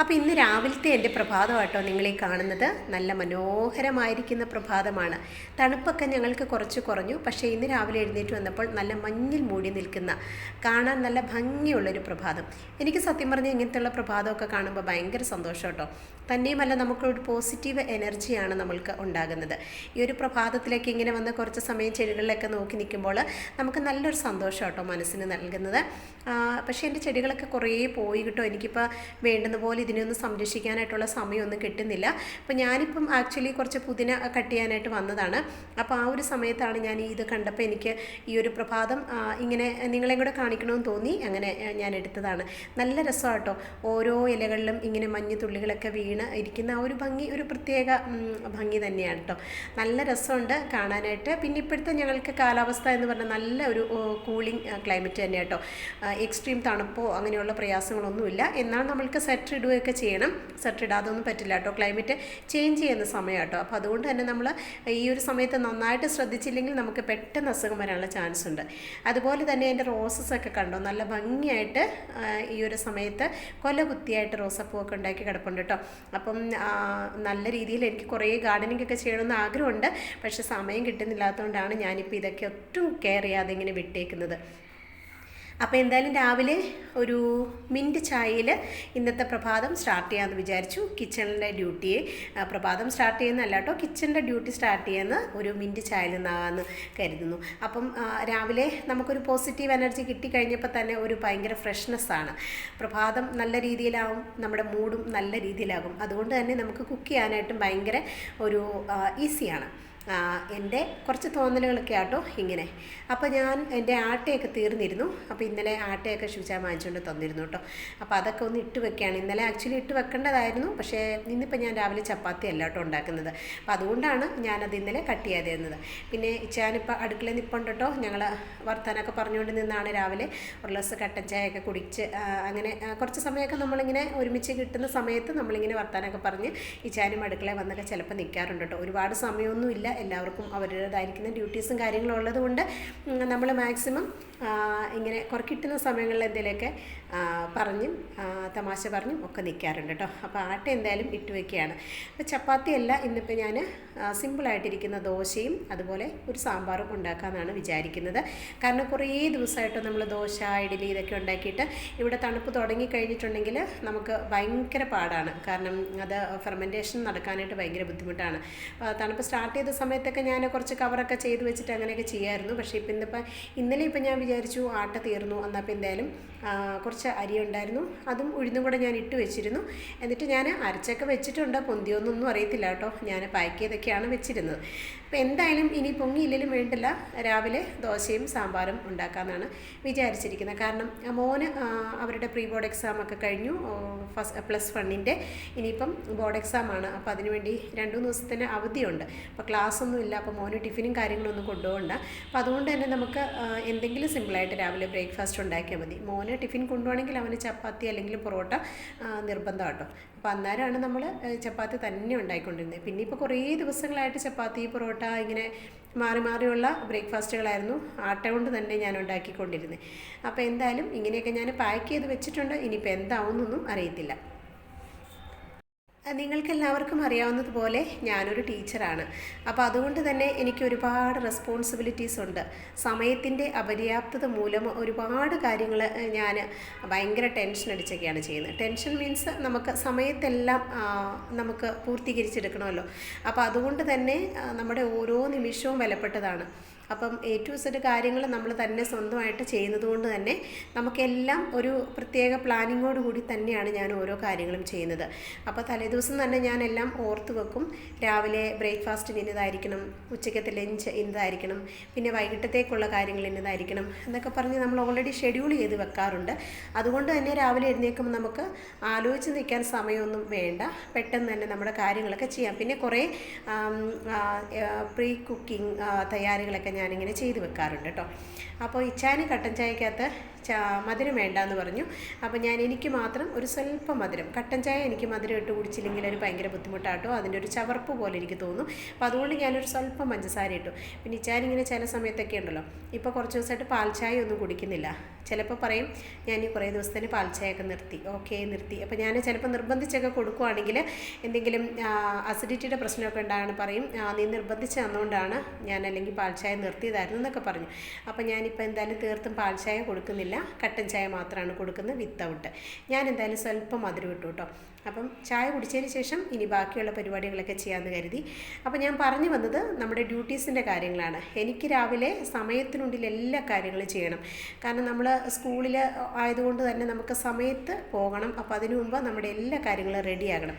അപ്പോൾ ഇന്ന് രാവിലത്തെ എന്റെ പ്രഭാതമാട്ടോ നിങ്ങളീ കാണുന്നത്. നല്ല മനോഹരമായിരിക്കുന്ന പ്രഭാതമാണ്. തണുപ്പൊക്കെ ഞങ്ങൾക്ക് കുറച്ച് കുറഞ്ഞു. പക്ഷേ ഇന്ന് രാവിലെ എഴുന്നേറ്റ് വന്നപ്പോൾ നല്ല മഞ്ഞിൽ മൂടി നിൽക്കുന്ന കാണാൻ നല്ല ഭംഗിയുള്ളൊരു പ്രഭാതം. എനിക്ക് സത്യം പറഞ്ഞാൽ ഇങ്ങനത്തെയുള്ള പ്രഭാതമൊക്കെ കാണുമ്പോൾ ഭയങ്കര സന്തോഷം കേട്ടോ തന്നെയുമല്ല നമുക്കൊരു പോസിറ്റീവ് എനർജിയാണ് നമ്മൾക്ക് ഉണ്ടാകുന്നത്. ഈ ഒരു പ്രഭാതത്തിലേക്ക് ഇങ്ങനെ വന്ന് കുറച്ച് സമയം ചെടികളിലൊക്കെ നോക്കി നിൽക്കുമ്പോൾ നമുക്ക് നല്ലൊരു സന്തോഷം കേട്ടോ മനസ്സിന് നൽകുന്നത്. പക്ഷേ എന്റെ ചെടികളൊക്കെ കുറേ പോയി കിട്ടോ. എനിക്കിപ്പോൾ വേണ്ടുന്ന പോലെ ഇതിനെയൊന്നും സംരക്ഷിക്കാനായിട്ടുള്ള സമയമൊന്നും കിട്ടുന്നില്ല. അപ്പോൾ ഞാനിപ്പം ആക്ച്വലി കുറച്ച് പുതിന കട്ട് ചെയ്യാനായിട്ട് വന്നതാണ്. അപ്പോൾ ആ ഒരു സമയത്താണ് ഞാൻ ഇത് കണ്ടപ്പോൾ എനിക്ക് ഈ ഒരു പ്രഭാതം ഇങ്ങനെ നിങ്ങളെയും കൂടെ കാണിക്കണമെന്ന് തോന്നി. അങ്ങനെ ഞാൻ എടുത്തതാണ്. നല്ല രസമാട്ടോ. ഓരോ ഇലകളിലും ഇങ്ങനെ മഞ്ഞ് തുള്ളികളൊക്കെ വീണ് ഇരിക്കുന്ന ആ ഒരു ഭംഗി ഒരു പ്രത്യേക ഭംഗി തന്നെയാണ് കേട്ടോ. നല്ല രസമുണ്ട് കാണാനായിട്ട്. പിന്നെ ഇപ്പോഴത്തെ ഞങ്ങൾക്ക് കാലാവസ്ഥ എന്ന് പറഞ്ഞാൽ നല്ല ഒരു കൂളിംഗ് ക്ലൈമറ്റ് തന്നെ കേട്ടോ. എക്സ്ട്രീം തണുപ്പോ അങ്ങനെയുള്ള പ്രയാസങ്ങളൊന്നുമില്ല. എന്നാൽ നമ്മൾക്ക് സെറ്റർ ഇടുകയൊക്കെ ചെയ്യണം. സെർട്ട് ഇടാതൊന്നും പറ്റില്ല കേട്ടോ. ക്ലൈമറ്റ് ചേഞ്ച് ചെയ്യുന്ന സമയം കേട്ടോ അപ്പോൾ അതുകൊണ്ട് തന്നെ നമ്മൾ ഈ ഒരു സമയത്ത് നന്നായിട്ട് ശ്രദ്ധിച്ചില്ലെങ്കിൽ നമുക്ക് പെട്ടെന്ന് അസുഖം വരാനുള്ള ചാൻസ് ഉണ്ട്. അതുപോലെ തന്നെ എന്റെ റോസസ് ഒക്കെ കണ്ടോ? നല്ല ഭംഗിയായിട്ട് ഈ ഒരു സമയത്ത് കൊല കുത്തിയായിട്ട് റോസപ്പൂവൊക്കെ ഉണ്ടാക്കി കിടപ്പുണ്ട് കേട്ടോ. അപ്പം നല്ല രീതിയിൽ എനിക്ക് കുറേ ഗാർഡനിങ് ഒക്കെ ചെയ്യണമെന്ന് ആഗ്രഹമുണ്ട്. പക്ഷേ സമയം കിട്ടുന്നില്ലാത്തതുകൊണ്ടാണ് ഞാനിപ്പോൾ ഇതൊക്കെ ഒട്ടും കെയർ ചെയ്യാതെ ഇങ്ങനെ വിട്ടേക്കുന്നത്. അപ്പോൾ എന്തായാലും രാവിലെ ഒരു മിന്റ് ചായയിൽ ഇന്നത്തെ പ്രഭാതം സ്റ്റാർട്ട് ചെയ്യാമെന്ന് വിചാരിച്ചു. കിച്ചണിന്റെ ഡ്യൂട്ടിയെ പ്രഭാതം സ്റ്റാർട്ട് ചെയ്യുന്നതല്ല കേട്ടോ. കിച്ചണിന്റെ ഡ്യൂട്ടി സ്റ്റാർട്ട് ചെയ്യുന്ന ഒരു മിന്റ് ചായയിൽ നിന്നാകാമെന്ന് കരുതുന്നു. അപ്പം രാവിലെ നമുക്കൊരു പോസിറ്റീവ് എനർജി കിട്ടിക്കഴിഞ്ഞപ്പോൾ തന്നെ ഒരു ഭയങ്കര ഫ്രഷ്നെസ്സാണ് പ്രഭാതം നല്ല രീതിയിലാവും നമ്മുടെ മൂഡും നല്ല രീതിയിലാകും. അതുകൊണ്ട് തന്നെ നമുക്ക് കുക്ക് ചെയ്യാനായിട്ടും ഭയങ്കര ഒരു ഈസിയാണ് എന്റെ കുറച്ച് തോന്നലുകളൊക്കെ ആട്ടോ ഇങ്ങനെ. അപ്പോൾ ഞാൻ എന്റെ ആട്ടയൊക്കെ തീർന്നിരുന്നു. അപ്പോൾ ഇന്നലെ ആട്ടയൊക്കെ ശുചാ വാങ്ങിച്ചുകൊണ്ട് തന്നിരുന്നു കേട്ടോ. അപ്പോൾ അതൊക്കെ ഒന്ന് ഇട്ട് വെക്കുകയാണ്. ഇന്നലെ ആക്ച്വലി ഇട്ട് വെക്കേണ്ടതായിരുന്നു. പക്ഷേ ഇന്നിപ്പോൾ ഞാൻ രാവിലെ ചപ്പാത്തി അല്ല കേട്ടോ ഉണ്ടാക്കുന്നത്. അപ്പോൾ അതുകൊണ്ടാണ് ഞാനത് ഇന്നലെ കട്ട് ചെയ്യാതെ തന്നത്. പിന്നെ ഞാനിപ്പോൾ അടുക്കളയിൽ നിൽപ്പുണ്ട് കേട്ടോ. ഞങ്ങൾ വർത്താനൊക്കെ പറഞ്ഞുകൊണ്ട് നിന്നാണ് രാവിലെ. ഒരു ഗ്ലാസ് കട്ടൻ ചായയൊക്കെ കുടിച്ച് അങ്ങനെ കുറച്ച് സമയമൊക്കെ നമ്മളിങ്ങനെ ഒരുമിച്ച് കിട്ടുന്ന സമയത്ത് നമ്മളിങ്ങനെ വർത്താനൊക്കെ പറഞ്ഞ് ഈ ചാനും അടുക്കളയിൽ വന്നൊക്കെ ചിലപ്പോൾ നിൽക്കാറുണ്ട് കേട്ടോ. ഒരുപാട് സമയമൊന്നുമില്ല. എല്ലാവർക്കും അവരുടേതായിരിക്കുന്ന ഡ്യൂട്ടീസും കാര്യങ്ങളും ഉള്ളതുകൊണ്ട് നമ്മൾ മാക്സിമം ഇങ്ങനെ കുറേ കിട്ടുന്ന സമയങ്ങളിൽ എന്തെങ്കിലുമൊക്കെ പറഞ്ഞും തമാശ പറഞ്ഞും ഒക്കെ നിൽക്കാറുണ്ട് കേട്ടോ അപ്പോൾ ആട്ട എന്തായാലും ഇട്ട് വയ്ക്കുകയാണ് അപ്പോൾ ചപ്പാത്തിയല്ല ഇന്നിപ്പോൾ ഞാൻ സിമ്പിളായിട്ടിരിക്കുന്ന ദോശയും അതുപോലെ ഒരു സാമ്പാറും ഉണ്ടാക്കാമെന്നാണ് വിചാരിക്കുന്നത്. കാരണം കുറേ ദിവസമായിട്ട് നമ്മൾ ദോശ ഇഡലി ഇതൊക്കെ ഉണ്ടാക്കിയിട്ട് ഇവിടെ തണുപ്പ് തുടങ്ങി കഴിഞ്ഞിട്ടുണ്ടെങ്കിൽ നമുക്ക് ഭയങ്കര പാടാണ്. കാരണം അത് ഫെർമെന്റേഷൻ നടക്കാനായിട്ട് ഭയങ്കര ബുദ്ധിമുട്ടാണ്. തണുപ്പ് സ്റ്റാർട്ട് ചെയ്ത സമയത്തൊക്കെ ഞാൻ കുറച്ച് കവറൊക്കെ ചെയ്ത് വെച്ചിട്ട് അങ്ങനെയൊക്കെ ചെയ്യായിരുന്നു. പക്ഷേ ഇപ്പം ഇന്നിപ്പോൾ ഇന്നലെ ഇപ്പം ഞാൻ വിചാരിച്ചു ആട്ട തീർന്നു. എന്നപ്പോൾ എന്തായാലും ആ, കുറച്ച് അരി ഉണ്ടായിരുന്നു. അതും ഉഴുന്നും കൂടെ ഞാൻ ഇട്ട് വെച്ചിരുന്നു. എന്നിട്ട് ഞാൻ അരച്ചൊക്കെ വെച്ചിട്ടുണ്ട്. പൊന്തിയൊന്നൊന്നും അറിയത്തില്ല കേട്ടോ. ഞാൻ പാക്ക് ചെയ്തൊക്കെയാണ് വെച്ചിരുന്നത്. അപ്പോൾ എന്തായാലും ഇനി പൊങ്ങിയില്ലെങ്കിലും വേണ്ടില്ല. രാവിലെ ദോശയും സാമ്പാറും ഉണ്ടാക്കാമെന്നാണ് വിചാരിച്ചിരിക്കുന്നത്. കാരണം മോന് അവരുടെ പ്രീ ബോർഡ് എക്സാം ഒക്കെ കഴിഞ്ഞു. ഫസ്റ്റ് പ്ലസ് വണ്ണിന്റെ. ഇനിയിപ്പം ബോർഡ് എക്സാമാണ് അപ്പോൾ അതിനുവേണ്ടി രണ്ട് മൂന്ന് ദിവസത്തിന് അവധിയുണ്ട്. അപ്പോൾ ക്ലാസ് ഒന്നും ഇല്ല. അപ്പോൾ മോന് ടിഫിനും കാര്യങ്ങളൊന്നും കൊണ്ടുപോകണ്ട. അപ്പോൾ അതുകൊണ്ട് തന്നെ നമുക്ക് എന്തെങ്കിലും സിമ്പിളായിട്ട് രാവിലെ ബ്രേക്ക്ഫാസ്റ്റ് ഉണ്ടാക്കിയാൽ മതി. മോന് ടിഫിൻ കൊണ്ടുപോകണമെങ്കിൽ അവന് ചപ്പാത്തി അല്ലെങ്കിൽ പൊറോട്ട നിർബന്ധം കേട്ടോ അപ്പോൾ അന്നേരമാണ് നമ്മൾ ചപ്പാത്തി തന്നെ ഉണ്ടായിക്കൊണ്ടിരുന്നത്. പിന്നെ ഇപ്പോൾ കുറേ ദിവസങ്ങളായിട്ട് ചപ്പാത്തി പൊറോട്ട ഇങ്ങനെ മാറി മാറിയുള്ള ബ്രേക്ക്ഫാസ്റ്റുകളായിരുന്നു ആട്ട കൊണ്ട് തന്നെ ഞാൻ ഉണ്ടാക്കിക്കൊണ്ടിരുന്നത്. അപ്പോൾ എന്തായാലും ഇങ്ങനെയൊക്കെ ഞാൻ പാക്ക് ചെയ്ത് വെച്ചിട്ടുണ്ട്. ഇനിയിപ്പോൾ എന്താവുന്നൊന്നും അറിയത്തില്ല. നിങ്ങൾക്ക് എല്ലാവർക്കും അറിയാവുന്നതുപോലെ ഞാനൊരു ടീച്ചറാണ്. അപ്പോൾ അതുകൊണ്ട് തന്നെ എനിക്ക് ഒരുപാട് റെസ്പോൺസിബിലിറ്റീസ് ഉണ്ട്. സമയത്തിന്റെ അപര്യാപ്തത മൂലം ഒരുപാട് കാര്യങ്ങൾ ഞാൻ ഭയങ്കര ടെൻഷൻ അടിച്ചൊക്കെയാണ് ചെയ്യുന്നത്. ടെൻഷൻ മീൻസ് നമുക്ക് സമയത്തെല്ലാം നമുക്ക് പൂർത്തീകരിച്ചെടുക്കണമല്ലോ. അപ്പോൾ അതുകൊണ്ട് തന്നെ നമ്മുടെ ഓരോ നിമിഷവും വിലപ്പെട്ടതാണ്. അപ്പം എ ടു സെഡ് കാര്യങ്ങൾ നമ്മൾ തന്നെ സ്വന്തമായിട്ട് ചെയ്യുന്നത് കൊണ്ട് തന്നെ നമുക്കെല്ലാം ഒരു പ്രത്യേക പ്ലാനിങ്ങോട് കൂടി തന്നെയാണ് ഞാൻ ഓരോ കാര്യങ്ങളും ചെയ്യുന്നത്. അപ്പോൾ തലേദിവസം തന്നെ ഞാൻ എല്ലാം ഓർത്ത് വെക്കും. രാവിലെ ബ്രേക്ക്ഫാസ്റ്റിന് ഇന്നതായിരിക്കണം ഉച്ചയ്ക്കത്തെ ലഞ്ച് ഇന്നതായിരിക്കണം പിന്നെ വൈകിട്ടത്തേക്കുള്ള കാര്യങ്ങൾ ഇന്നതായിരിക്കണം എന്നൊക്കെ പറഞ്ഞ് നമ്മൾ ഓൾറെഡി ഷെഡ്യൂൾ ചെയ്ത് വെക്കാറുണ്ട്. അതുകൊണ്ട് തന്നെ രാവിലെ എഴുന്നേൽക്കുമ്പോൾ നമുക്ക് ആലോചിച്ച് നിൽക്കാൻ സമയമൊന്നും വേണ്ട. പെട്ടെന്ന് തന്നെ നമ്മുടെ കാര്യങ്ങളൊക്കെ ചെയ്യാം. പിന്നെ കുറേ പ്രീ കുക്കിംഗ് തയ്യാറികളൊക്കെ ഞാനിങ്ങനെ ചെയ്ത് വെക്കാറുണ്ട് കേട്ടോ. അപ്പോൾ ഇച്ചാന് കട്ടൻ ചായക്കകത്ത് ചാ മധുരം വേണ്ടാന്ന് പറഞ്ഞു. അപ്പോൾ ഞാൻ എനിക്ക് മാത്രം ഒരു സ്വല്പം മധുരം. കട്ടൻ ചായ എനിക്ക് മധുരം ഇട്ട് കുടിച്ചില്ലെങ്കിൽ ഒരു ഭയങ്കര ബുദ്ധിമുട്ടാട്ടോ. അതിന്റെ ഒരു ചവർപ്പ് പോലെ എനിക്ക് തോന്നും. അപ്പോൾ അതുകൊണ്ട് ഞാനൊരു സ്വല്പം പഞ്ചസാര ഇട്ടു. പിന്നെ ഇങ്ങനെ ചില സമയത്തൊക്കെ ഉണ്ടല്ലോ. ഇപ്പോൾ കുറച്ച് ദിവസമായിട്ട് പാൽ ചായ ഒന്നും കുടിക്കുന്നില്ല. ചിലപ്പോൾ പറയും ഞാൻ ഈ കുറേ ദിവസത്തിന് പാൽ ചായയൊക്കെ നിർത്തി. ഓക്കെ നിർത്തി. അപ്പോൾ ഞാൻ ചിലപ്പോൾ നിർബന്ധിച്ചൊക്കെ കൊടുക്കുവാണെങ്കിൽ എന്തെങ്കിലും അസിഡിറ്റിയുടെ പ്രശ്നമൊക്കെ ഉണ്ടാകണം പറയും. "ആ, നീ നിർബന്ധിച്ച് തന്നുകൊണ്ടാണ് ഞാൻ അല്ലെങ്കിൽ പാൽ ചായ നിർത്തിയതായിരുന്നു എന്നൊക്കെ പറഞ്ഞു. അപ്പോൾ ഞാനിപ്പോൾ എന്തായാലും തീർത്തും പാൽ ചായ കൊടുക്കുന്നില്ല. കട്ടൻ ചായ മാത്രമാണ് കൊടുക്കുന്നത് വിത്തൗട്ട്. ഞാൻ എന്തായാലും സ്വല്പം മധുരം ഇട്ടു കേട്ടോ. അപ്പം ചായ കുടിച്ചതിന് ശേഷം ഇനി ബാക്കിയുള്ള പരിപാടികളൊക്കെ ചെയ്യാമെന്ന് കരുതി. അപ്പോൾ ഞാൻ പറഞ്ഞു വന്നത് നമ്മുടെ ഡ്യൂട്ടീസിന്റെ കാര്യങ്ങളാണ്. എനിക്ക് രാവിലെ സമയത്തിനുള്ളിൽ എല്ലാ കാര്യങ്ങളും ചെയ്യണം. കാരണം നമ്മൾ സ്കൂളിൽ ആയതുകൊണ്ട് തന്നെ നമുക്ക് സമയത്ത് പോകണം. അപ്പോൾ അതിനു മുമ്പ് നമ്മുടെ എല്ലാ കാര്യങ്ങളും റെഡിയാകണം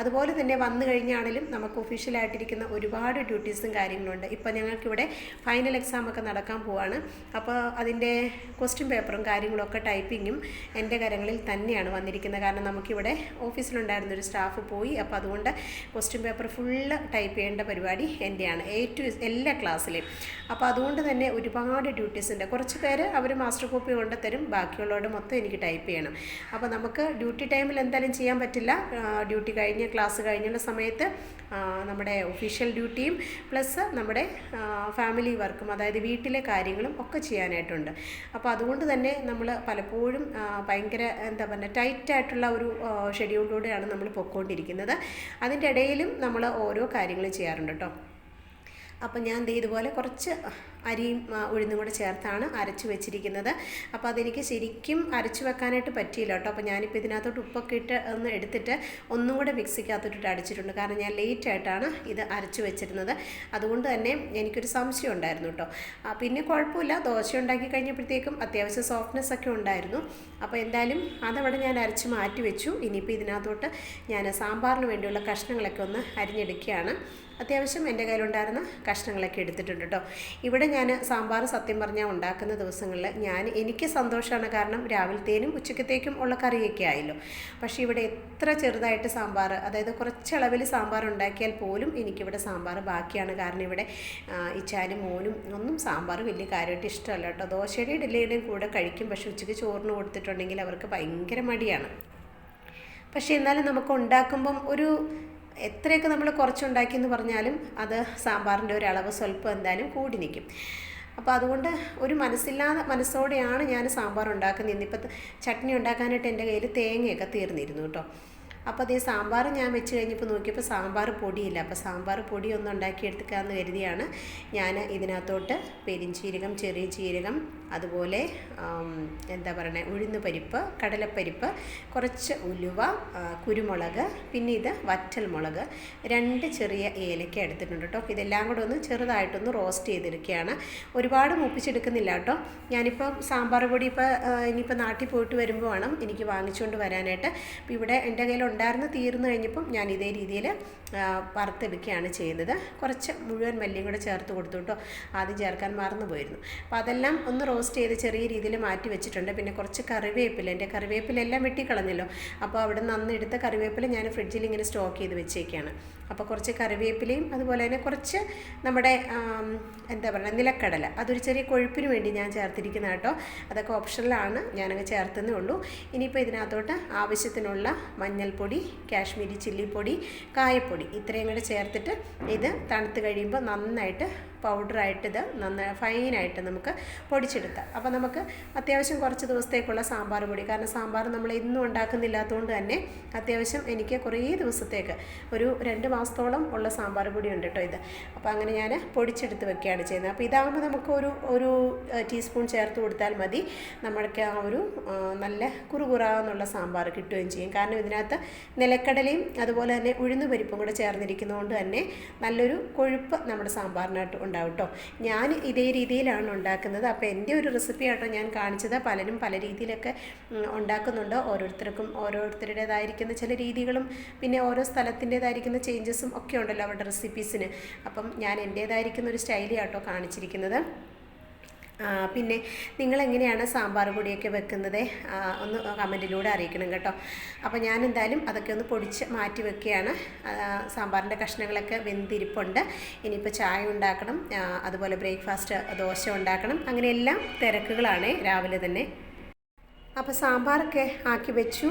അതുപോലെ തന്നെ വന്നു കഴിഞ്ഞാണെങ്കിലും നമുക്ക് ഒഫീഷ്യലായിട്ടിരിക്കുന്ന ഒരുപാട് ഡ്യൂട്ടീസും കാര്യങ്ങളുണ്ട്. ഇപ്പോൾ ഞങ്ങൾക്കിവിടെ ഫൈനൽ എക്സാം ഒക്കെ നടക്കാൻ പോവാണ്. അപ്പോൾ അതിന്റെ ക്വസ്റ്റ്യൻ പേപ്പറും കാര്യങ്ങളൊക്കെ ടൈപ്പിങ്ങും എന്റെ കരങ്ങളിൽ തന്നെയാണ് വന്നിരിക്കുന്നത്. കാരണം നമുക്കിവിടെ ഓഫീസിലുണ്ടായിരുന്ന ഒരു സ്റ്റാഫ് പോയി. അപ്പോൾ അതുകൊണ്ട് ക്വസ്റ്റ്യൻ പേപ്പർ ഫുള്ള് ടൈപ്പ് ചെയ്യേണ്ട പരിപാടി എന്റെയാണ്. എ ടു എല്ലാ ക്ലാസ്സിലെയും. അപ്പോൾ അതുകൊണ്ട് തന്നെ ഒരുപാട് ഡ്യൂട്ടീസ് ഉണ്ട്. കുറച്ച് പേര് അവർ മാസ്റ്റർ കോപ്പി കൊണ്ട് തരും ബാക്കിയുള്ളവരുടെ മൊത്തം എനിക്ക് ടൈപ്പ് ചെയ്യണം. അപ്പോൾ നമുക്ക് ഡ്യൂട്ടി ടൈമിൽ എന്തായാലും ചെയ്യാൻ പറ്റില്ല. ഡ്യൂട്ടി കഴിഞ്ഞ ക്ലാസ് കഴിഞ്ഞുള്ള സമയത്ത് നമ്മുടെ ഒഫീഷ്യൽ ഡ്യൂട്ടിയും പ്ലസ് നമ്മുടെ ഫാമിലി വർക്കും അതായത് വീട്ടിലെ കാര്യങ്ങളും ഒക്കെ ചെയ്യാനായിട്ടുണ്ട്. അപ്പോൾ അതുകൊണ്ട് തന്നെ നമ്മൾ പലപ്പോഴും ഭയങ്കര എന്താ പറയുക ടൈറ്റായിട്ടുള്ള ഒരു ഷെഡ്യൂളിലൂടെയാണ് നമ്മൾ പൊയ്ക്കൊണ്ടിരിക്കുന്നത് അതിന്റെ ഇടയിലും നമ്മൾ ഓരോ കാര്യങ്ങൾ ചെയ്യാറുണ്ട് കേട്ടോ. അപ്പം ഞാൻ ദേ ഇതുപോലെ കുറച്ച് അരിയും ഉഴുന്നും കൂടെ ചേർത്താണ് അരച്ച് വെച്ചിരിക്കുന്നത്. അപ്പോൾ അതെനിക്ക് ശരിക്കും അരച്ച് വെക്കാനായിട്ട് പറ്റിയില്ല കേട്ടോ. അപ്പോൾ ഞാനിപ്പോൾ ഇതിനകത്തോട്ട് ഉപ്പൊക്കെ ഇട്ട് ഒന്ന് എടുത്തിട്ട് ഒന്നും കൂടെ മിക്സിക്കകത്തോട്ടിട്ട് അടിച്ചിട്ടുണ്ട്. കാരണം ഞാൻ ലേറ്റ് ആയിട്ടാണ് ഇത് അരച്ച് വെച്ചിരുന്നത്. അതുകൊണ്ട് തന്നെ എനിക്കൊരു സംശയം ഉണ്ടായിരുന്നു കേട്ടോ. പിന്നെ കുഴപ്പമില്ല. ദോശ ഉണ്ടാക്കി കഴിഞ്ഞപ്പോഴത്തേക്കും അത്യാവശ്യം സോഫ്റ്റ്നെസ് ഒക്കെ ഉണ്ടായിരുന്നു. അപ്പോൾ എന്തായാലും അതവിടെ ഞാൻ അരച്ച് മാറ്റി വെച്ചു. ഇനിയിപ്പോൾ ഇതിനകത്തോട്ട് ഞാൻ സാമ്പാറിന് വേണ്ടിയുള്ള കഷ്ണങ്ങളൊക്കെ ഒന്ന് അരിഞ്ഞെടുക്കുകയാണ്. അത്യാവശ്യം എന്റെ കയ്യിലുണ്ടായിരുന്ന കഷ്ണങ്ങളൊക്കെ എടുത്തിട്ടുണ്ട് കേട്ടോ ഇവിടെ ഞാൻ സാമ്പാർ സത്യം പറഞ്ഞാൽ ഉണ്ടാക്കുന്ന ദിവസങ്ങളിൽ ഞാൻ എനിക്ക് സന്തോഷമാണ് കാരണം രാവിലത്തേനും ഉച്ചക്കത്തേക്കും ഉള്ള കറിയൊക്കെ ആയല്ലോ. പക്ഷേ ഇവിടെ എത്ര ചെറുതായിട്ട് സാമ്പാർ അതായത് കുറച്ചളവിൽ സാമ്പാർ ഉണ്ടാക്കിയാൽ പോലും എനിക്കിവിടെ സാമ്പാർ ബാക്കിയാണ്. കാരണം ഇവിടെ ഇച്ചാനും മോനും ഒന്നും സാമ്പാർ വലിയ കാര്യമായിട്ട് ഇഷ്ടമല്ല കേട്ടോ ദോശയുടെയും ഇഡലിയുടെയും കൂടെ കഴിക്കും. പക്ഷേ ഉച്ചയ്ക്ക് ചോറിന് കൊടുത്തിട്ടുണ്ടെങ്കിൽ അവർക്ക് ഭയങ്കര മടിയാണ്. പക്ഷേ എന്നാലും നമുക്ക് ഉണ്ടാക്കുമ്പം ഒരു എത്രയൊക്കെ നമ്മൾ കുറച്ചുണ്ടാക്കി എന്ന് പറഞ്ഞാലും അത് സാമ്പാറിന്റെ ഒരു അളവ് സ്വല്പം എന്തായാലും കൂടി നിൽക്കും. അപ്പോൾ അതുകൊണ്ട് ഒരു മനസ്സില്ലാതെ മനസ്സോടെയാണ് ഞാൻ സാമ്പാർ ഉണ്ടാക്കുന്നത്. ഇന്നിപ്പോൾ ചട്നി ഉണ്ടാക്കാനായിട്ട് എന്റെ കയ്യിൽ തേങ്ങയൊക്കെ തീർന്നിരുന്നു കേട്ടോ. അപ്പോൾ അതേ സാമ്പാർ ഞാൻ വെച്ച് കഴിഞ്ഞപ്പോൾ നോക്കിയപ്പോൾ സാമ്പാർ പൊടിയില്ല. അപ്പോൾ സാമ്പാർ പൊടി ഒന്ന് ഉണ്ടാക്കിയെടുക്കാമെന്ന് കരുതിയാണ് ഞാൻ ഇതിനകത്തോട്ട് പെരിഞ്ചീരകം ചെറിയ ജീരകം അതുപോലെ എന്താ പറയുന്നത് ഉഴുന്ന് പരിപ്പ് കടലപ്പരിപ്പ് കുറച്ച് ഉലുവ കുരുമുളക് പിന്നെ ഇത് വറ്റൽ മുളക് രണ്ട് ചെറിയ ഏലക്ക എടുത്തിട്ടുണ്ട് കേട്ടോ. ഇതെല്ലാം കൂടെ ഒന്ന് ചെറുതായിട്ടൊന്ന് റോസ്റ്റ് ചെയ്തെടുക്കുകയാണ്. ഒരുപാട് മൂപ്പിച്ചെടുക്കുന്നില്ല കേട്ടോ. ഞാനിപ്പോൾ സാമ്പാർ പൊടി ഇപ്പോൾ ഇനിയിപ്പോൾ നാട്ടിൽ പോയിട്ട് വരുമ്പോൾ വേണം എനിക്ക് വാങ്ങിച്ചുകൊണ്ട് വരാനായിട്ട്. ഇവിടെ എന്റെ കയ്യിൽ ഉണ്ടായിരുന്ന തീർന്നു കഴിഞ്ഞപ്പം ഞാൻ ഇതേ രീതിയിൽ വറുത്തെടുക്കുകയാണ് ചെയ്യുന്നത്. കുറച്ച് മുഴുവൻ മല്ലിയും കൂടെ ചേർത്ത് കൊടുത്തു കേട്ടോ. ആദ്യം ചേർക്കാൻ മറന്നു പോയിരുന്നു. അപ്പോൾ അതെല്ലാം ഒന്ന് റോസ്റ്റ് ചെയ്ത് ചെറിയ രീതിയിൽ മാറ്റി വെച്ചിട്ടുണ്ട്. പിന്നെ കുറച്ച് കറിവേപ്പില എന്റെ കറിവേപ്പിലെല്ലാം വെട്ടിക്കളഞ്ഞല്ലോ. അപ്പോൾ അവിടെ നിന്ന് അന്ന് എടുത്ത കറിവേപ്പില ഞാൻ ഫ്രിഡ്ജിൽ ഇങ്ങനെ സ്റ്റോക്ക് ചെയ്ത് വെച്ചേക്കാണ്. അപ്പോൾ കുറച്ച് കറിവേപ്പിലയും അതുപോലെ തന്നെ കുറച്ച് നമ്മുടെ എന്താ പറയുക നിലക്കടല. അതൊരു ചെറിയ കൊഴുപ്പിന് വേണ്ടി ഞാൻ ചേർത്തിരിക്കുന്ന കേട്ടോ. അതൊക്കെ ഓപ്ഷനിലാണ് ഞാനങ്ങ് ചേർത്തതേ ഉള്ളൂ. ഇനിയിപ്പോൾ ഇതിനകത്തോട്ട് ആവശ്യത്തിനുള്ള മഞ്ഞൾപ്പൊടി കാശ്മീരി ചില്ലിപ്പൊടി കായപ്പൊടി ഇത്രയും കൂടി ചേർത്തിട്ട് ഇത് തണുത്ത് കഴിയുമ്പോൾ നന്നായിട്ട് പൗഡറായിട്ട് ഇത് നന്നായി ഫൈനായിട്ട് നമുക്ക് പൊടിച്ചെടുത്താം അപ്പോൾ നമുക്ക് അത്യാവശ്യം കുറച്ച് ദിവസത്തേക്കുള്ള സാമ്പാർ പൊടി. കാരണം സാമ്പാർ നമ്മൾ ഇന്നും ഉണ്ടാക്കുന്നില്ലാത്തതുകൊണ്ട് തന്നെ അത്യാവശ്യം എനിക്ക് കുറേ ദിവസത്തേക്ക് ഒരു രണ്ട് മാസത്തോളം ഉള്ള സാമ്പാർ പൊടി ഉണ്ട് കേട്ടോ ഇത്. അപ്പോൾ അങ്ങനെ ഞാൻ പൊടിച്ചെടുത്ത് വെക്കുകയാണ് ചെയ്യുന്നത്. അപ്പോൾ ഇതാകുമ്പോൾ നമുക്ക് ഒരു ഒരു ടീസ്പൂൺ ചേർത്ത് കൊടുത്താൽ മതി. നമ്മൾക്ക് ആ ഒരു നല്ല കുറുകുറാന്നുള്ള സാമ്പാർ കിട്ടുകയും ചെയ്യും. കാരണം ഇതിനകത്ത് നിലക്കടലയും അതുപോലെ തന്നെ ഉഴുന്ന് പരിപ്പും കൂടെ ചേർന്നിരിക്കുന്നതുകൊണ്ട് തന്നെ നല്ലൊരു കൊഴുപ്പ് നമ്മുടെ സാമ്പാറിനായിട്ട് ഉണ്ടാവും കേട്ടോ ഞാൻ ഇതേ രീതിയിലാണ് ഉണ്ടാക്കുന്നത്. അപ്പോൾ എന്റെ ഒരു റെസിപ്പി ആട്ടോ ഞാൻ കാണിച്ചത്. പലരും പല രീതിയിലൊക്കെ ഉണ്ടാക്കുന്നുണ്ട്. ഓരോരുത്തർക്കും ഓരോരുത്തരുടേതായിരിക്കുന്ന ചില രീതികളും പിന്നെ ഓരോ സ്ഥലത്തിന്റേതായിരിക്കുന്ന ചേഞ്ചസും ഒക്കെ ഉണ്ടല്ലോ അവരുടെ റെസിപ്പീസിന് അപ്പം ഞാൻ എന്റേതായിരിക്കുന്ന ഒരു സ്റ്റൈലി ആട്ടോ കാണിച്ചിരിക്കുന്നത്. പിന്നെ നിങ്ങൾ എങ്ങനെയാണ് സാമ്പാർ പൊടിയൊക്കെ വെക്കുന്നത്? ഒന്ന് കമന്റിലൂടെ അറിയിക്കണം കേട്ടോ. അപ്പോൾ ഞാൻ എന്തായാലും അതൊക്കെ ഒന്ന് പൊടിച്ച് മാറ്റി വെക്കുകയാണ്. സാമ്പാറിന്റെ കഷ്ണങ്ങളൊക്കെ വെന്തിരിപ്പുണ്ട്. ഇനിയിപ്പോൾ ചായ ഉണ്ടാക്കണം. അതുപോലെ ബ്രേക്ക്ഫാസ്റ്റ് ദോശ ഉണ്ടാക്കണം. അങ്ങനെയെല്ലാം തിരക്കുകളാണ് രാവിലെ തന്നെ. അപ്പോൾ സാമ്പാറൊക്കെ ആക്കി വെച്ചു.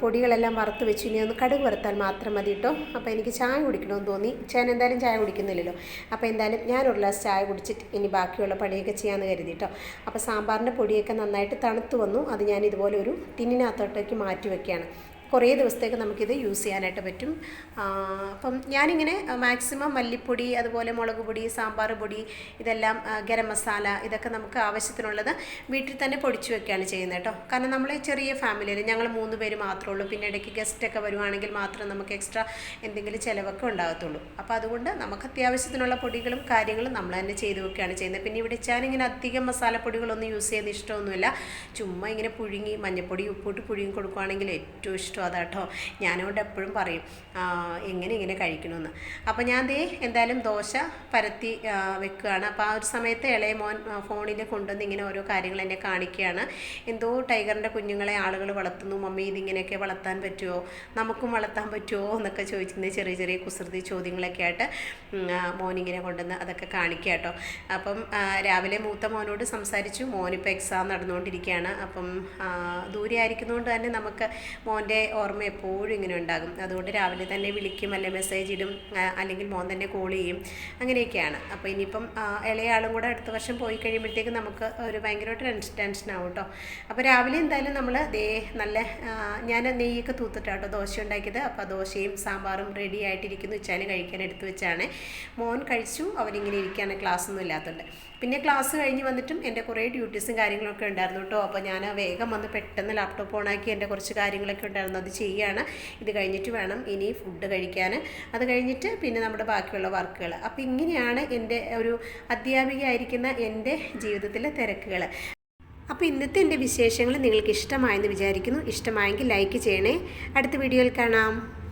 പൊടികളെല്ലാം വറുത്ത് വെച്ചു. ഇനി ഒന്ന് കടുക് വറുത്താൽ മാത്രം മതി കേട്ടോ അപ്പോൾ എനിക്ക് ചായ കുടിക്കണമെന്ന് തോന്നി. ചേൻ എന്തായാലും ചായ കുടിക്കുന്നില്ലല്ലോ. അപ്പോൾ എന്തായാലും ഞാൻ ഒരു ഗ്ലാസ് ചായ കുടിച്ചിട്ട് ഇനി ബാക്കിയുള്ള പണിയൊക്കെ ചെയ്യാമെന്ന് കരുതി കേട്ടോ അപ്പോൾ സാമ്പാറിന്റെ പൊടിയൊക്കെ നന്നായിട്ട് തണുത്ത് വന്നു. അത് ഞാൻ ഇതുപോലെ ഒരു ടിന്നിനകത്തോട്ടേക്ക് മാറ്റി വെക്കുകയാണ്. കുറേ ദിവസത്തേക്ക് നമുക്കിത് യൂസ് ചെയ്യാനായിട്ട് പറ്റും. അപ്പം ഞാനിങ്ങനെ മാക്സിമം മല്ലിപ്പൊടി അതുപോലെ മുളക് പൊടി സാമ്പാർ പൊടി ഇതെല്ലാം ഗരം മസാല ഇതൊക്കെ നമുക്ക് ആവശ്യത്തിനുള്ളത് വീട്ടിൽ തന്നെ പൊടിച്ചു വെക്കുകയാണ് ചെയ്യുന്നത് കേട്ടോ. കാരണം നമ്മൾ ചെറിയ ഫാമിലിയിൽ ഞങ്ങൾ മൂന്ന് പേര് മാത്രമേ ഉള്ളൂ. പിന്നെ ഇടയ്ക്ക് ഗസ്റ്റൊക്കെ വരുവാണെങ്കിൽ മാത്രം നമുക്ക് എക്സ്ട്രാ എന്തെങ്കിലും ചിലവൊക്കെ ഉണ്ടാകത്തുള്ളൂ. അപ്പോൾ അതുകൊണ്ട് നമുക്ക് അത്യാവശ്യത്തിനുള്ള പൊടികളും കാര്യങ്ങളും നമ്മൾ തന്നെ ചെയ്തു വെക്കുകയാണ് ചെയ്യുന്നത്. പിന്നെ ഇവിടെ ഞാനിങ്ങനെ അധികം മസാലപ്പൊടികളൊന്നും യൂസ് ചെയ്യുന്ന ഇഷ്ടമൊന്നുമില്ല. ചുമ്മാ ഇങ്ങനെ പുഴുങ്ങി മഞ്ഞപ്പൊടി ഉപ്പിട്ട് പുഴുങ്ങി കൊടുക്കുകയാണെങ്കിൽ ഏറ്റവും ഇഷ്ടം അതാട്ടോ. ഞാനോട് എപ്പോഴും പറയും എങ്ങനെ ഇങ്ങനെ കഴിക്കണമെന്ന് അപ്പോൾ ഞാൻ ദേ എന്തായാലും ദോശ പരത്തി വെക്കുകയാണ് അപ്പോൾ ആ ഒരു സമയത്ത് ഇളയ മോൻ ഫോണിൽ കൊണ്ടുവന്ന് ഇങ്ങനെ ഓരോ കാര്യങ്ങൾ എന്നെ കാണിക്കുകയാണ്. എന്തോ ടൈഗറിന്റെ കുഞ്ഞുങ്ങളെ ആളുകൾ വളർത്തുന്നു. മമ്മി ഇതിങ്ങനെയൊക്കെ വളർത്താൻ പറ്റുമോ നമുക്കും വളർത്താൻ പറ്റുമോ എന്നൊക്കെ ചോദിക്കുന്ന ചെറിയ ചെറിയ കുസൃതി ചോദ്യങ്ങളൊക്കെ ആയിട്ട് മോനിങ്ങനെ കൊണ്ടുവന്ന് അതൊക്കെ കാണിക്കുക കേട്ടോ അപ്പം രാവിലെ മൂത്ത മോനോട് സംസാരിച്ചു. മോനിപ്പോൾ എക്സാം നടന്നുകൊണ്ടിരിക്കുകയാണ്. അപ്പം ദൂരെ ആയിരിക്കുന്നതുകൊണ്ട് തന്നെ നമുക്ക് മോന്റെ ഓർമ്മ എപ്പോഴും ഇങ്ങനെ ഉണ്ടാകും. അതുകൊണ്ട് രാവിലെ തന്നെ വിളിക്കും അല്ലെ മെസ്സേജ് ഇടും അല്ലെങ്കിൽ മോൻ തന്നെ കോൾ ചെയ്യും. അങ്ങനെയൊക്കെയാണ്. അപ്പോൾ ഇനിയിപ്പം ഇളയാളും കൂടെ അടുത്ത വർഷം പോയി കഴിയുമ്പോഴത്തേക്ക് നമുക്ക് ഒരു ഭയങ്കരമായിട്ട് ടെൻഷൻ ടെൻഷനാവും കേട്ടോ അപ്പോൾ രാവിലെ എന്തായാലും നമ്മൾ ദേ നല്ല ഞാൻ നെയ്യൊക്കെ തൂത്തിട്ടാട്ടോ ദോശ ഉണ്ടാക്കിയത്. അപ്പോൾ ദോശയും സാമ്പാറും റെഡി ആയിട്ടിരിക്കുന്നു. വെച്ചാൽ കഴിക്കാൻ എടുത്തു വെച്ചാണ്. മോൻ കഴിച്ചു അവനിങ്ങനെ ഇരിക്കുകയാണ് ക്ലാസ്സൊന്നും ഇല്ലാത്തതുകൊണ്ട് പിന്നെ ക്ലാസ് കഴിഞ്ഞ് വന്നിട്ടും എന്റെ കുറേ ഡ്യൂട്ടീസും കാര്യങ്ങളൊക്കെ ഉണ്ടായിരുന്നു കേട്ടോ. അപ്പോൾ ഞാൻ വേഗം വന്ന് പെട്ടെന്ന് ലാപ്ടോപ്പ് ഓണാക്കി എന്റെ കുറച്ച് കാര്യങ്ങളൊക്കെ ഉണ്ടായിരുന്നു. അത് ചെയ്യുകയാണ് ഇത് കഴിഞ്ഞിട്ട് വേണം ഇനി ഫുഡ് കഴിക്കാൻ. അത് കഴിഞ്ഞിട്ട് പിന്നെ നമ്മുടെ ബാക്കിയുള്ള വർക്കുകൾ അപ്പോൾ ഇങ്ങനെയാണ് എന്റെ ഒരു അധ്യാപികയായിരിക്കുന്ന എന്റെ ജീവിതത്തിലെ തിരക്കുകൾ. അപ്പോൾ ഇന്നത്തെ എന്റെ വിശേഷങ്ങൾ നിങ്ങൾക്ക് ഇഷ്ടമായെന്ന് വിചാരിക്കുന്നു. ഇഷ്ടമായെങ്കിൽ ലൈക്ക് ചെയ്യണേ. അടുത്ത വീഡിയോയിൽ കാണാം.